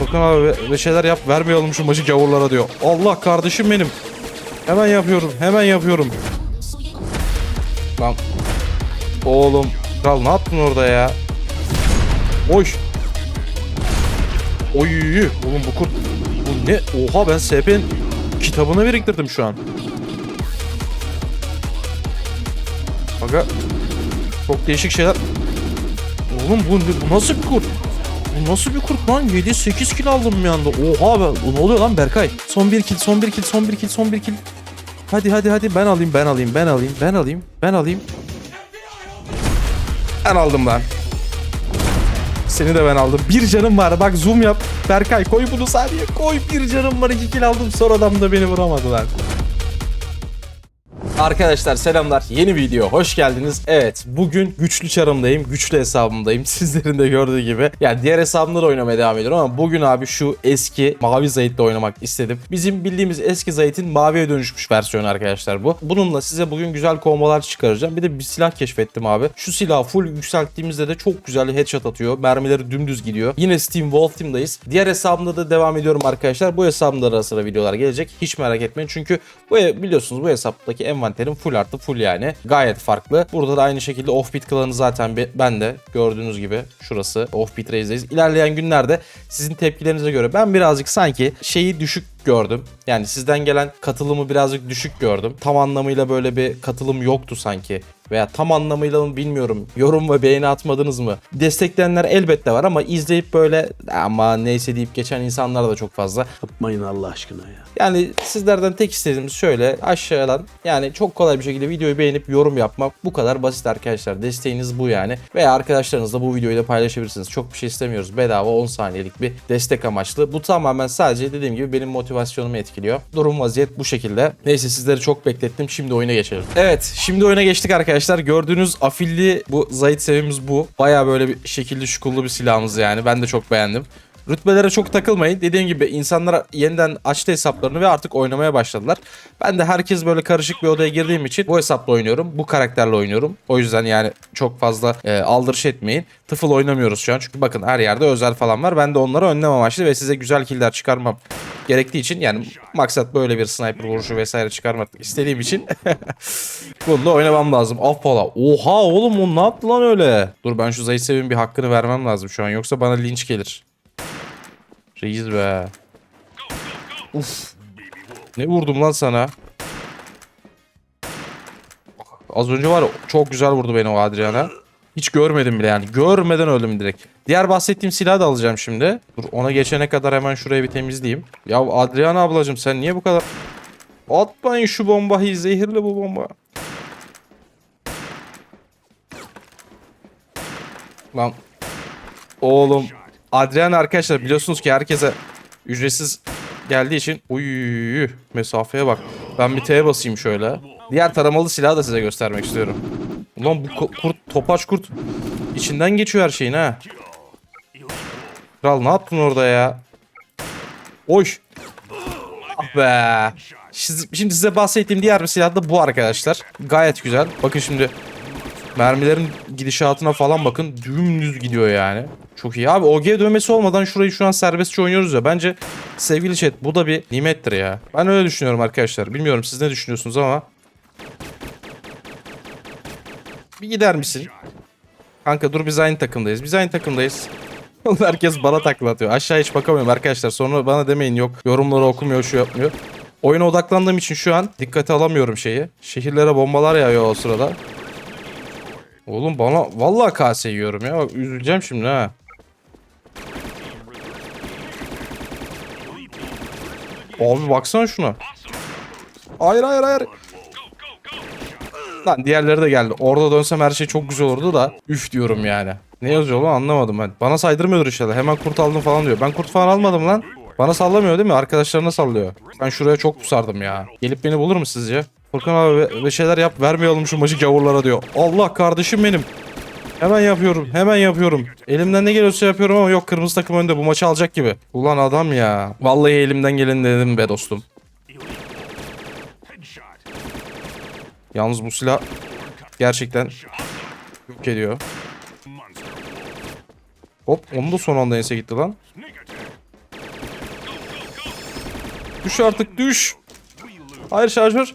Furkan abi ve şeyler yap vermeyelim şu maçı gavurlara diyor. Allah kardeşim benim. Hemen yapıyorum hemen yapıyorum. Lan. Oğlum. Kral ne yaptın orada ya? Oy. Oy. Oğlum bu kurt. Bu ne? Oha ben SP'nin kitabını biriktirdim şu an. Aga. Çok değişik şeyler. Oğlum bu, bu nasıl bir kurt? Bu nasıl bir kurt lan? 7-8 kill aldım bir anda. Oha be. Ne oluyor lan Berkay? Son bir kill, son bir kill, son bir kill, son bir kill. Hadi hadi hadi ben alayım, ben alayım, ben alayım, ben alayım, ben alayım. Ben aldım lan. Seni de ben aldım. Bir canım var. Bak zoom yap. Berkay koy bunu saniye. Koy bir canım var. iki kill aldım. Son adam da beni vuramadılar. Arkadaşlar selamlar. Yeni video hoş geldiniz. Evet bugün güçlü çarımdayım. Güçlü hesabımdayım. Sizlerin de gördüğü gibi. Yani diğer hesabımda da oynamaya devam ediyorum ama bugün abi şu eski mavi Zayit'le oynamak istedim. Bizim bildiğimiz eski Zayit'in maviye dönüşmüş versiyonu arkadaşlar bu. Bununla size bugün güzel kombolar çıkaracağım. Bir de bir silah keşfettim abi. Şu silahı full yükselttiğimizde de çok güzel headshot atıyor. Mermileri dümdüz gidiyor. Yine Steam Wolf Team'dayız. Diğer hesabımda da devam ediyorum arkadaşlar. Bu hesabımda da ara sıra videolar gelecek. Hiç merak etmeyin. Çünkü bu biliyorsunuz bu hesaptaki envanterim full artı full yani. Gayet farklı. Burada da aynı şekilde Offbeat klanı zaten be- ben de gördüğünüz gibi şurası Offbeat Race'deyiz. İlerleyen günlerde sizin tepkilerinize göre ben birazcık sanki şeyi düşük gördüm. Yani sizden gelen katılımı birazcık düşük gördüm. Tam anlamıyla böyle bir katılım yoktu sanki. Veya tam anlamıyla mı bilmiyorum. Yorum ve beğeni atmadınız mı? Destekleyenler elbette var ama izleyip böyle ama neyse deyip geçen insanlar da çok fazla. Yapmayın Allah aşkına ya. Yani sizlerden tek istediğimiz şöyle aşağıdan yani çok kolay bir şekilde videoyu beğenip yorum yapmak bu kadar basit arkadaşlar. Desteğiniz bu yani. Veya arkadaşlarınızla bu videoyu da paylaşabilirsiniz. Çok bir şey istemiyoruz. Bedava 10 saniyelik bir destek amaçlı. Bu tamamen sadece dediğim gibi benim motivasyonumu etkiliyor. Durum vaziyet bu şekilde. Neyse sizleri çok beklettim. Şimdi oyuna geçelim. Evet şimdi oyuna geçtik arkadaşlar. Gördüğünüz afilli bu Zayit sevimiz bu. Baya böyle bir şekilli şukullu bir silahımız yani. Ben de çok beğendim. Rütbelere çok takılmayın. Dediğim gibi insanlar yeniden açtı hesaplarını ve artık oynamaya başladılar. Ben de herkes böyle karışık bir odaya girdiğim için bu hesapla oynuyorum. Bu karakterle oynuyorum. O yüzden yani çok fazla e, aldırış etmeyin. Tıfıl oynamıyoruz şu an. Çünkü bakın her yerde özel falan var. Ben de onları önlem amaçlı ve size güzel killer çıkarmam gerektiği için yani maksat böyle bir sniper vuruşu vesaire çıkarmak istediğim için bununla oynamam lazım. Affola. Oha oğlum o ne yaptı lan öyle? Dur ben şu Zayt Sevin bir hakkını vermem lazım şu an. Yoksa bana linç gelir. Reis be. Uf. Ne vurdum lan sana? Az önce var ya, çok güzel vurdu beni o Adriana. Hiç görmedim bile yani. Görmeden öldüm direkt. Diğer bahsettiğim silahı da alacağım şimdi. Dur ona geçene kadar hemen şurayı bir temizleyeyim. Ya Adriana ablacığım sen niye bu kadar... Atmayın şu bombayı. Zehirli bu bomba. Lan. Oğlum. Adriana arkadaşlar biliyorsunuz ki herkese ücretsiz geldiği için uy mesafeye bak. Ben bir T'ye basayım şöyle. Diğer taramalı silahı da size göstermek istiyorum. Ulan bu kurt topaç kurt içinden geçiyor her şeyin ha. Kral ne yaptın orada ya? Oy. Ah be. Şimdi size bahsettiğim diğer bir silah da bu arkadaşlar. Gayet güzel. Bakın şimdi mermilerin gidişatına falan bakın. Dümdüz gidiyor yani. Çok iyi. Abi OG dövmesi olmadan şurayı şu an serbestçe oynuyoruz ya. Bence sevgili chat bu da bir nimettir ya. Ben öyle düşünüyorum arkadaşlar. Bilmiyorum siz ne düşünüyorsunuz ama. Bir gider misin? Kanka dur biz aynı takımdayız. Biz aynı takımdayız. Herkes bana takla atıyor. Aşağı hiç bakamıyorum arkadaşlar. Sonra bana demeyin yok yorumları okumuyor şu yapmıyor. Oyuna odaklandığım için şu an dikkate alamıyorum şeyi. Şehirlere bombalar yağıyor o sırada. Oğlum bana vallahi kase yiyorum ya. Bak üzüleceğim şimdi ha. Abi baksana şuna. Hayır hayır hayır. Lan diğerleri de geldi. Orada dönsem her şey çok güzel olurdu da. Üf diyorum yani. Ne yazıyor lan anlamadım ben. Bana saydırmıyordur inşallah. Hemen kurt aldım falan diyor. Ben kurt falan almadım lan. Bana sallamıyor değil mi? Arkadaşlarına sallıyor. Ben şuraya çok pusardım ya. Gelip beni bulur mu sizce? Furkan abi ve şeyler yap vermeyelim şu maçı gavurlara diyor. Allah kardeşim benim. Hemen yapıyorum. Hemen yapıyorum. Elimden ne geliyorsa yapıyorum ama yok kırmızı takım önde. Bu maçı alacak gibi. Ulan adam ya. Vallahi elimden geleni dedim be dostum. Yalnız bu silah gerçekten yok ediyor. Hop onu da son anda ense gitti lan. Düş artık düş. Hayır şarjör.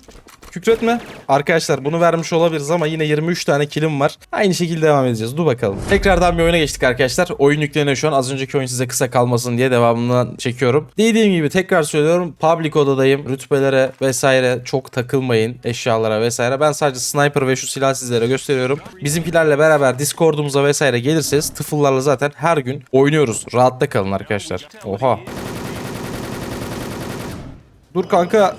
Kükretme. Arkadaşlar bunu vermiş olabiliriz ama yine 23 tane kilim var. Aynı şekilde devam edeceğiz. Dur bakalım. Tekrardan bir oyuna geçtik arkadaşlar. Oyun yükleniyor şu an. Az önceki oyun size kısa kalmasın diye devamından çekiyorum. Dediğim gibi tekrar söylüyorum. Public odadayım. Rütbelere vesaire çok takılmayın. Eşyalara vesaire. Ben sadece sniper ve şu silah sizlere gösteriyorum. Bizimkilerle beraber Discord'umuza vesaire gelirseniz tıfıllarla zaten her gün oynuyoruz. Rahatta kalın arkadaşlar. Oha. Dur kanka.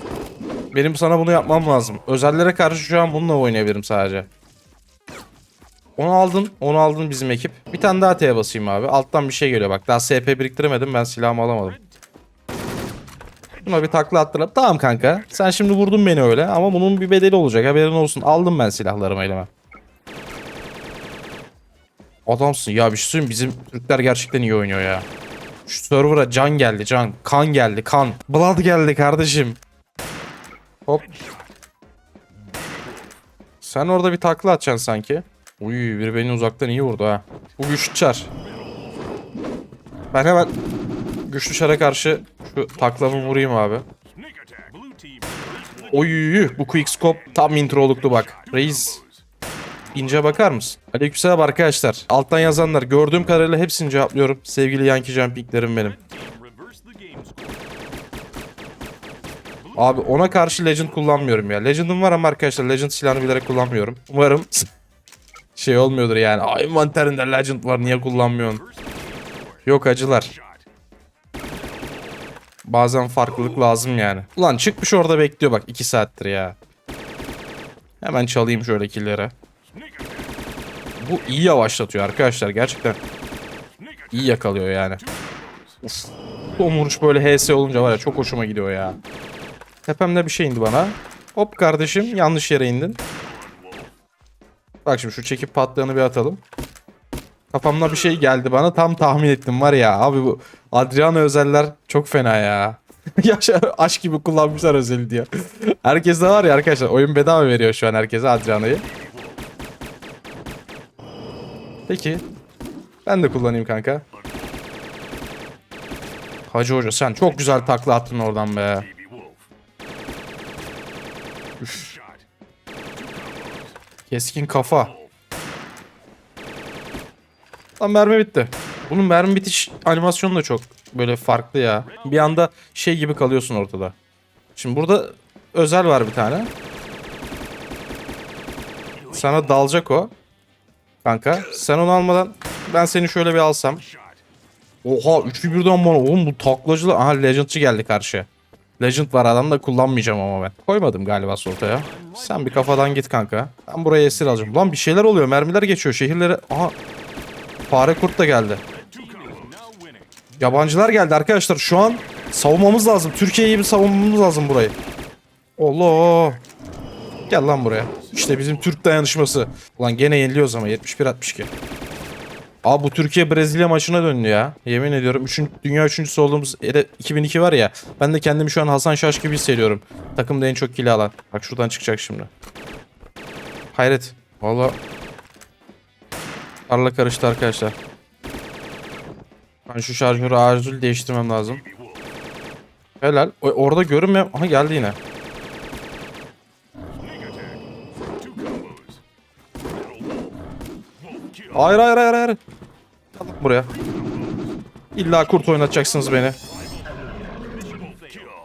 Benim sana bunu yapmam lazım. Özellere karşı şu an bununla oynayabilirim sadece. Onu aldın. Onu aldın bizim ekip. Bir tane daha T'ye basayım abi. Alttan bir şey geliyor bak. Daha SP biriktiremedim. Ben silahımı alamadım. Buna bir takla attıralım. Tamam kanka. Sen şimdi vurdun beni öyle. Ama bunun bir bedeli olacak. Haberin olsun. Aldım ben silahlarımı elime. Adamsın. Ya bir şey söyleyeyim. Bizim Türkler gerçekten iyi oynuyor ya. Şu server'a can geldi can. Kan geldi kan. Blood geldi kardeşim. Hop. Sen orada bir takla atacaksın sanki. Uy biri beni uzaktan iyi vurdu ha. Bu güçlü çar. Ben hemen güçlü çara karşı şu taklamı vurayım abi. Oy bu quickscope tam introluktu bak. Reis ince bakar mısın? Aleykümselam arkadaşlar. Alttan yazanlar gördüğüm kadarıyla hepsini cevaplıyorum. Sevgili Yankee Jumping'lerim benim. Abi ona karşı Legend kullanmıyorum ya. Legend'ım var ama arkadaşlar Legend silahını bilerek kullanmıyorum. Umarım şey olmuyordur yani. Ay envanterinde Legend var niye kullanmıyorsun? Yok acılar. Bazen farklılık lazım yani. Ulan çıkmış orada bekliyor bak 2 saattir ya. Hemen çalayım şöyle killere. Bu iyi yavaşlatıyor arkadaşlar gerçekten. İyi yakalıyor yani. Uf. Vuruş böyle HS olunca var ya çok hoşuma gidiyor ya. Tepemde bir şey indi bana. Hop kardeşim yanlış yere indin. Bak şimdi şu çekip patlayanı bir atalım. Kafamda bir şey geldi bana tam tahmin ettim var ya. Abi bu Adriano özeller çok fena ya. Yaşa aşk gibi kullanmışlar özeli diye. Herkes de var ya arkadaşlar oyun bedava veriyor şu an herkese Adriano'yu. Peki. Ben de kullanayım kanka. Hacı hoca sen çok güzel takla attın oradan be. Üf. Keskin kafa. Lan mermi bitti. Bunun mermi bitiş animasyonu da çok böyle farklı ya. Bir anda şey gibi kalıyorsun ortada. Şimdi burada özel var bir tane. Sana dalacak o. Kanka sen onu almadan ben seni şöyle bir alsam. Oha 3 bir birden bana oğlum bu taklacılar. Aha legendçı geldi karşı. Legend var adam da kullanmayacağım ama ben. Koymadım galiba soltaya. Sen bir kafadan git kanka. Ben buraya esir alacağım. Lan bir şeyler oluyor. Mermiler geçiyor. Şehirlere... Aha. Fare kurt da geldi. Yabancılar geldi arkadaşlar. Şu an savunmamız lazım. Türkiye'yi bir savunmamız lazım burayı. Allah. Gel lan buraya. İşte bizim Türk dayanışması. Ulan gene yeniliyoruz ama 71-62. Abi bu Türkiye Brezilya maçına döndü ya. Yemin ediyorum. Üçün, dünya üçüncüsü olduğumuz yere 2002 var ya. Ben de kendimi şu an Hasan Şaş gibi hissediyorum. Takımda en çok kill alan. Bak şuradan çıkacak şimdi. Hayret. Valla. Tarla karıştı arkadaşlar. Ben şu şarjörü acil değiştirmem lazım. Helal. O- orada görünmüyor. Aha geldi yine. Hayır hayır hayır hayır. Buraya. İlla kurt oynatacaksınız beni.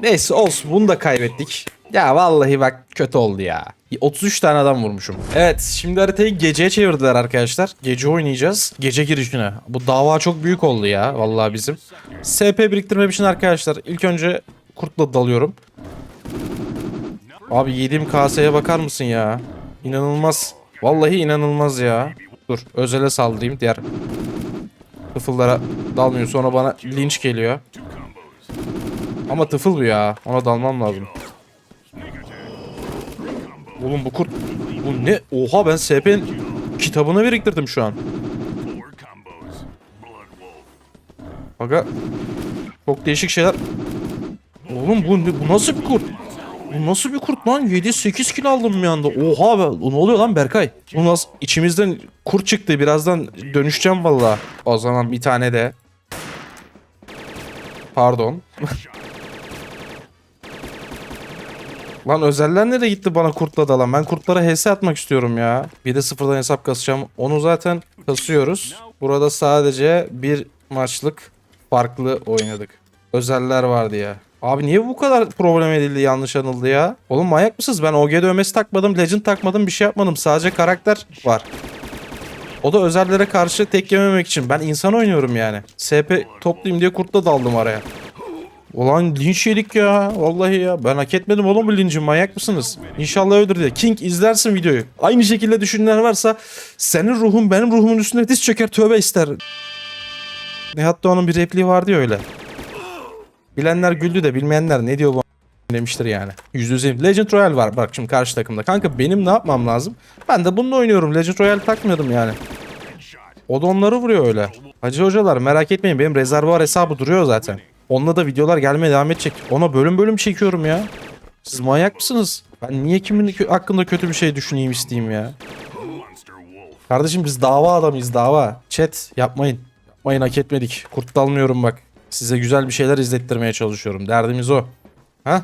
Neyse olsun bunu da kaybettik. Ya vallahi bak kötü oldu ya. 33 tane adam vurmuşum. Evet şimdi haritayı geceye çevirdiler arkadaşlar. Gece oynayacağız. Gece girişine. Bu dava çok büyük oldu ya vallahi bizim. SP biriktirmem için arkadaşlar ilk önce kurtla dalıyorum. Abi yediğim kaseye bakar mısın ya? İnanılmaz. Vallahi inanılmaz ya. Dur özele saldırayım diğer tıfıllara dalmıyor sonra bana linç geliyor. Ama tıfıl bu ya. Ona dalmam lazım. Oğlum bu kurt... Bu ne? Oha ben SP'nin kitabını biriktirdim şu an. Aga. Çok değişik şeyler. Oğlum bu, bu nasıl bir kurt? Bu nasıl bir kurt lan? 7-8 kilo aldım bir anda. Oha be. Ne oluyor lan Berkay? Bu nasıl? içimizden kurt çıktı. Birazdan dönüşeceğim valla. O zaman bir tane de. Pardon. Lan özeller nereye gitti bana kurtla dalan? Ben kurtlara HS atmak istiyorum ya. Bir de sıfırdan hesap kasacağım. Onu zaten kasıyoruz. Burada sadece bir maçlık farklı oynadık. Özeller vardı ya. Abi niye bu kadar problem edildi yanlış anıldı ya? Oğlum manyak mısınız? Ben OG dövmesi takmadım, Legend takmadım, bir şey yapmadım. Sadece karakter var. O da özellere karşı tek yememek için. Ben insan oynuyorum yani. SP toplayayım diye kurtla daldım araya. Ulan linç yedik ya. Vallahi ya. Ben hak etmedim oğlum bu linci. Manyak mısınız? İnşallah öldür diye. King izlersin videoyu. Aynı şekilde düşünenler varsa senin ruhun benim ruhumun üstüne diz çöker tövbe ister. Nihat Doğan'ın bir repliği vardı ya öyle. Bilenler güldü de bilmeyenler ne diyor bu demiştir yani. Yüzde yüz eminim. Legend Royale var bak şimdi karşı takımda. Kanka benim ne yapmam lazım? Ben de bununla oynuyorum. Legend Royale takmıyordum yani. O da onları vuruyor öyle. Hacı hocalar merak etmeyin benim rezervuar hesabı duruyor zaten. Onunla da videolar gelmeye devam edecek. Ona bölüm bölüm çekiyorum ya. Siz manyak mısınız? Ben niye kimin hakkında kötü bir şey düşüneyim isteyeyim ya? Kardeşim biz dava adamıyız dava. Chat yapmayın. Yapmayın hak etmedik. Kurt dalmıyorum bak. Size güzel bir şeyler izlettirmeye çalışıyorum. Derdimiz o. Ha?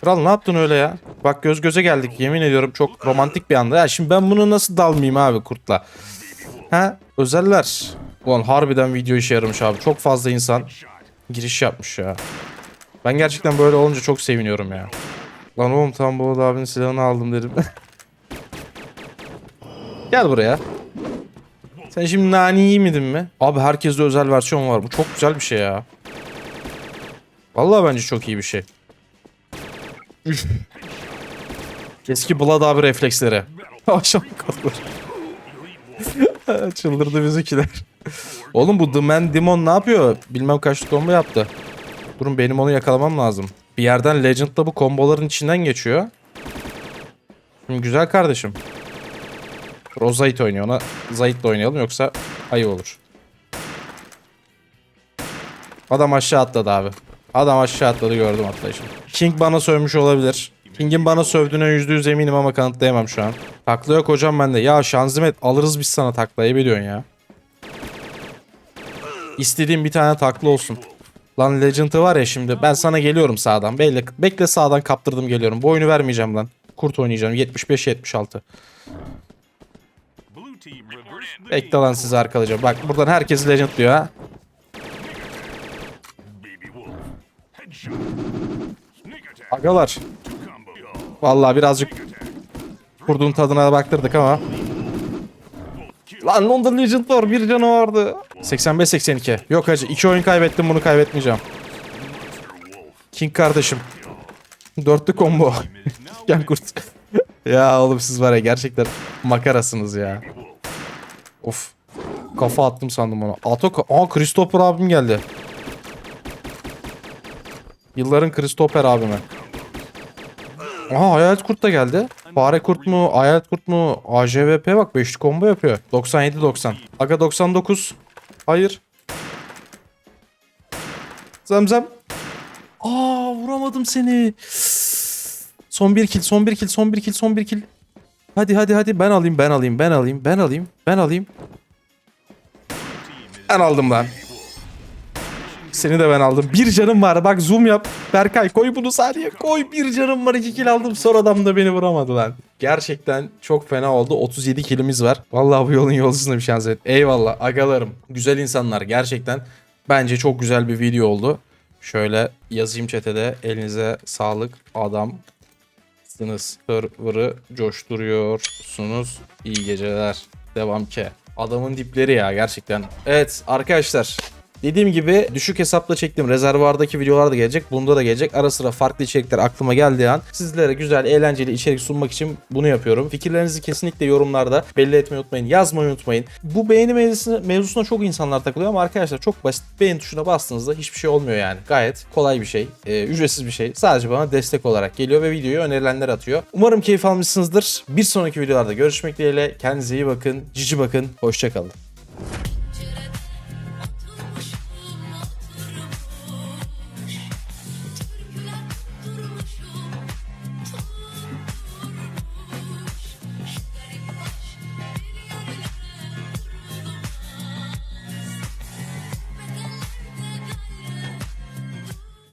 Kral ne yaptın öyle ya? Bak göz göze geldik yemin ediyorum çok romantik bir anda. Ya şimdi ben bunu nasıl dalmayayım abi kurtla? Ha? Özeller. Ulan harbiden video işe yaramış abi. Çok fazla insan giriş yapmış ya. Ben gerçekten böyle olunca çok seviniyorum ya. Lan oğlum tam bu abinin silahını aldım dedim. Gel buraya. Sen şimdi nani yemedin mi? Abi herkeste özel versiyon var. Bu çok güzel bir şey ya. Vallahi bence çok iyi bir şey. Üf. Eski Blood abi refleksleri. Aşağı katlar. Çıldırdı bizimkiler. Oğlum bu The Man Demon ne yapıyor? Bilmem kaç combo yaptı. Durun benim onu yakalamam lazım. Bir yerden Legend'da bu komboların içinden geçiyor. Şimdi güzel kardeşim. Dur, O Zayt oynuyor. Ona Zayt'le oynayalım yoksa ayı olur. Adam aşağı atladı abi. Adam aşağı atladı gördüm atlayışını. King bana sövmüş olabilir. King'in bana sövdüğüne yüzde yüz eminim ama kanıtlayamam şu an. Takla yok hocam bende. Ya Şanzimet alırız biz sana taklayı biliyorsun ya. İstediğim bir tane takla olsun. Lan Legend'ı var ya şimdi ben sana geliyorum sağdan. Bekle, bekle sağdan kaptırdım geliyorum. Bu oyunu vermeyeceğim lan. Kurt oynayacağım 75-76. Bekle lan sizi arkalayacağım. Bak buradan herkes Legend diyor ha. Agalar. Vallahi birazcık kurduğun tadına baktırdık ama. Lan London Legend var bir canı vardı. 85-82. Yok hacı iki oyun kaybettim bunu kaybetmeyeceğim. King kardeşim. Dörtlü combo. Gel kurt. ya oğlum siz var ya gerçekten makarasınız ya. Of. Kafa attım sandım ona. Ato Aa Christopher abim geldi. Yılların Christopher abime. Aha Hayalet Kurt da geldi. Fare Kurt mu? Hayalet Kurt mu? AJVP bak 5'li combo yapıyor. 97-90. Aga 99. Hayır. Zemzem. Aa vuramadım seni. Son bir kill, son bir kill, son bir kill, son bir kill. Hadi hadi hadi ben alayım, ben alayım, ben alayım, ben alayım, ben alayım. Ben aldım lan. Seni de ben aldım. Bir canım var. Bak zoom yap. Berkay koy bunu saniye. Koy bir canım var. iki kill aldım. Son adam da beni vuramadı lan. Gerçekten çok fena oldu. 37 killimiz var. Vallahi bu yolun yolcusunda bir şans et. Eyvallah agalarım. Güzel insanlar gerçekten. Bence çok güzel bir video oldu. Şöyle yazayım çetede. Elinize sağlık adamsınız. Server'ı coşturuyorsunuz. İyi geceler. Devam ke. Adamın dipleri ya gerçekten. Evet arkadaşlar Dediğim gibi düşük hesapla çektiğim rezervuardaki videolar da gelecek. Bunda da gelecek. Ara sıra farklı içerikler aklıma geldiği an sizlere güzel, eğlenceli içerik sunmak için bunu yapıyorum. Fikirlerinizi kesinlikle yorumlarda belli etmeyi unutmayın. Yazmayı unutmayın. Bu beğeni mevzusuna, mevzusuna çok insanlar takılıyor ama arkadaşlar çok basit. Beğeni tuşuna bastığınızda hiçbir şey olmuyor yani. Gayet kolay bir şey. e, ücretsiz bir şey. Sadece bana destek olarak geliyor ve videoyu önerilenler atıyor. Umarım keyif almışsınızdır. Bir sonraki videolarda görüşmek dileğiyle. Kendinize iyi bakın. Cici bakın. Hoşçakalın.